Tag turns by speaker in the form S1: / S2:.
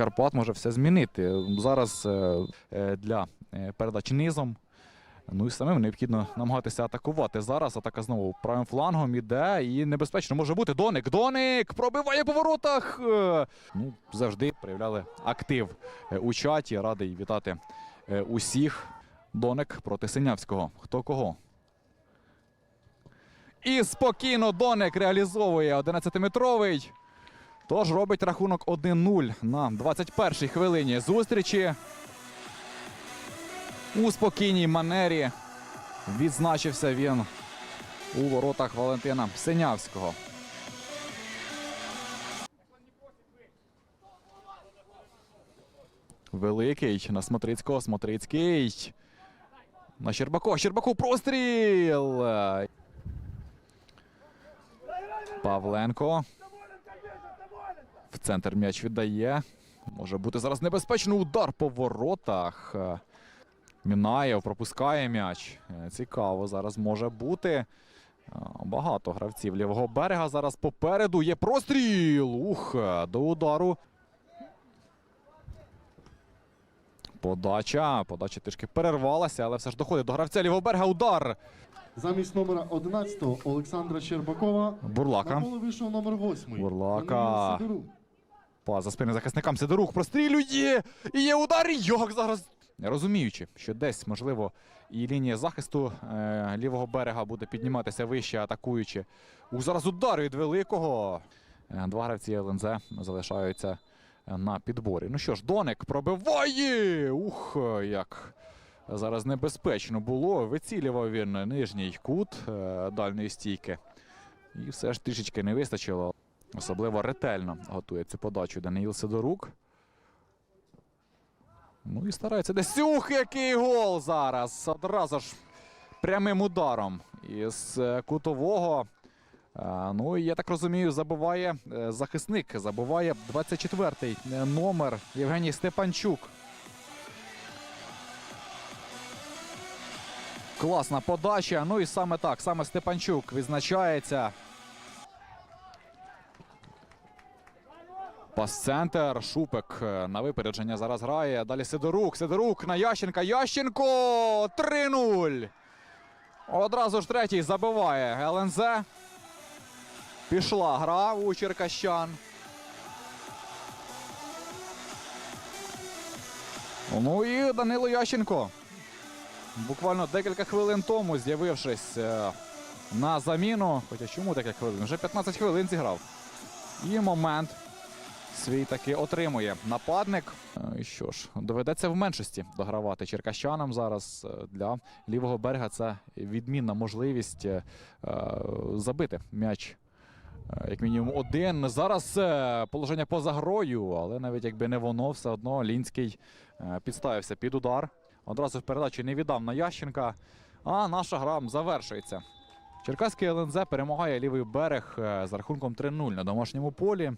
S1: Карпат може все змінити. Зараз е, е, для е, передач низом. Ну і самим необхідно намагатися атакувати. Зараз атака знову правим флангом іде і небезпечно може бути. Доник. Доник пробиває по воротах. Ну, завжди проявляли актив у чаті. Радий вітати усіх. Доник проти Синявського. Хто кого? І спокійно Доник реалізовує 11-метровий. Тож робить рахунок 1-0 на 21-й хвилині зустрічі. У спокійній манері відзначився він у воротах Валентина Синявського. Великий на Смотрицького. Смотрицький. На Щербакова. Щербаков простріл. Павленко. Центр м'яч віддає. Може бути зараз небезпечний удар по воротах. Е, Мінаєв пропускає м'яч. Е, Цікаво, зараз може бути. Е, Багато гравців лівого берега зараз попереду. Є простріл. Ух, до удару. Подача. Подача трішки перервалася, але все ж доходить до гравця лівого берега. Удар.
S2: Замість номера 11 Олександра Щербакова
S1: Бурлака.
S2: на поле вийшов номер 8.
S1: Бурлака. Па за спини захисникам Сидорук прострілює. І є удар. І зараз. Розуміючи, що десь, можливо, і лінія захисту е, лівого берега буде підніматися вище, атакуючи. У зараз удар від великого. Е, два гравці ЛНЗ залишаються е, на підборі. Ну що ж, Доник пробиває. Ух, як зараз небезпечно було. Вицілював він нижній кут е, дальньої стійки. І все ж трішечки не вистачило. Особливо ретельно готує цю подачу Даниїл Сидорук. Ну і старається десь. Ух, який гол зараз! Одразу ж прямим ударом із е, кутового. Е, Ну і я так розумію, забуває е, захисник. Забуває 24-й е, номер Євгеній Степанчук. Класна подача. Ну і саме так, саме Степанчук відзначається. Пас-центр. Шупик е, на випередження зараз грає. Далі Сидорук. Сидорук на Ященка. Ященко 3-0. Одразу ж третій забиває ЛНЗ. Пішла гра у Черкащан. Ну і Данило Ященко. Буквально декілька хвилин тому, з'явившись е, на заміну. Хоча чому декілька хвилин? Вже 15 хвилин зіграв. І момент свій таки отримує нападник. Е, І що ж, доведеться в меншості догравати черкащанам зараз е, для лівого берега. Це відмінна можливість е, забити м'яч. Як мінімум один. Зараз положення поза грою, але навіть якби не воно, все одно Лінський підставився під удар. Одразу в передачі не віддав на Ященка. А наша гра завершується. Черкаський ЛНЗ перемагає лівий берег з рахунком 3-0 на домашньому полі.